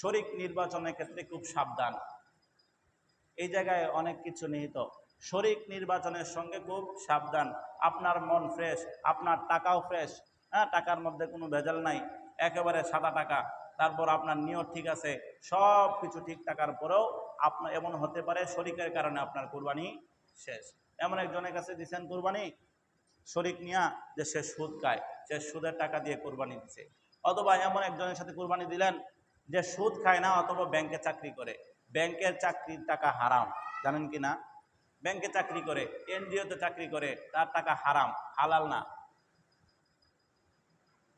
শরিক নির্বাচনের ক্ষেত্রে খুব সাবধান। এই জায়গায় অনেক কিছু নিহিত। শরিক নির্বাচনের সঙ্গে খুব সাবধান। আপনার মন ফ্রেশ আপনার টাকাও ফ্রেশ হ্যাঁ টাকার মধ্যে কোনো ভেজাল নাই। একেবারে সাদা টাকা। তারপর আপনার নিয়ত ঠিক আছে। সব কিছু ঠিক থাকার পরেও আপনার এমন হতে পারে শরিকের কারণে আপনার কোরবানি শেষ। এমন একজনের কাছে দিচ্ছেন কোরবানি, শরিক নিয়া যে সে সুদ খায়, সে সুদের টাকা দিয়ে কোরবানি দিছে। অথবা এমন একজনের সাথে কোরবানি দিলেন যে সুদ খায় না অথবা ব্যাংকে চাকরি করে। ব্যাংকের চাকরির টাকা হারাম, জানেন কি না? ব্যাংকে চাকরি করে এনজিওতে চাকরি করে, তার টাকা হারাম, হালাল না।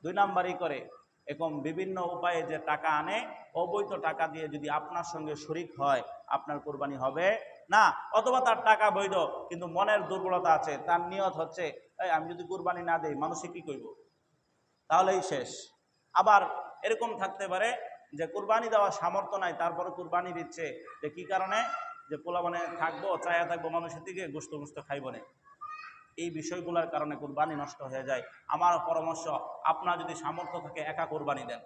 দুই নাম্বারই করে, এরকম বিভিন্ন উপায়ে যে টাকা আনে, অবৈধ টাকা দিয়ে যদি আপনার সঙ্গে শরিক হয়, আপনার কোরবানি হবে না, অথবা তার টাকা বৈধ, কিন্তু মনের দুর্বলতা আছে, তার নিয়ত হচ্ছে, এই, আমি যদি কোরবানি না দেই, মানুষে কি করব তাহলেই শেষ। আবার এরকম থাকতে পারে যে কুরবানি দেওয়ার সামর্থ্য নাই, তারপরে কুরবানি দিচ্ছে, যে কি কারণে? যে পোলাবনে থাকব, চায়া থাকব, মানুষের দিকে গুস্ত গুস্ত খাইব না। এই বিষয়গুলোর কারণে কুরবানি নষ্ট হয়ে যায়। আমার পরামর্শ, আপনার যদি সামর্থ্য থাকে, একা কোরবানি দেন।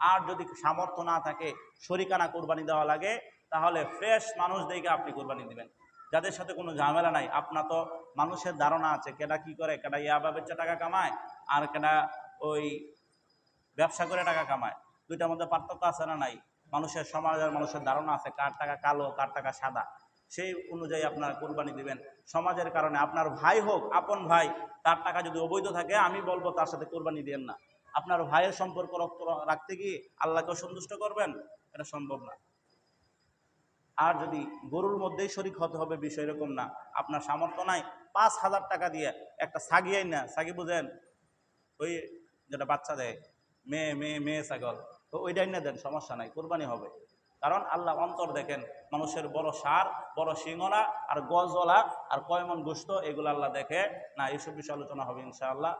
আর যদি সামর্থ্য না থাকে, শরিকানা কোরবানি দেওয়া লাগে, তাহলে ফ্রেশ মানুষ দেখে আপনি কোরবানি দিবেন। যাদের সাথে কোনো ঝামেলা নাই, আপনার তো মানুষের ধারণা আছে কেটা কি করে, কেডা ইয়াবা বেচে টাকা কামায়, আর কেটা ওই ব্যবসা করে টাকা কামায়। দুইটার মধ্যে পার্থক্য আছে না নাই? মানুষের সমাজের মানুষের ধারণা আছে, কার টাকা কালো, কার টাকা সাদা। সেই অনুযায়ী আপনারা কোরবানি দিবেন। সমাজের কারণে আপনার ভাই হোক, আপন ভাই, তার টাকা যদি অবৈধ থাকে, আমি বলব তার সাথে কোরবানি দিয়েন না। আপনার ভাইয়ের সম্পর্ক রক্ত রাখতে গিয়ে আল্লাহকে সন্তুষ্ট করবেন? এটা সম্ভব না। আর যদি গরুর মধ্যেই শরিক হতে হবে, বিষয় এরকম না। আপনার সামর্থ্য নাই, পাঁচ হাজার টাকা দিয়ে একটা সাগিয়াই না সাগি বুঝেন? ওই যেটা বাচ্চা দেয়, মেয়ে মেয়ে মেয়ে ছাগল। তো ওইটাই না দেন, সমস্যা নাই, কোরবানি হবে। কারণ আল্লাহ অন্তর দেখেন, মানুষের বড় সার, বড় সিংহলা আর গজলা আর কয়মন গুস্ত, এগুলো আল্লাহ দেখে না, এইসব বিষয়ে আলোচনা হবে ইনশাআল্লাহ।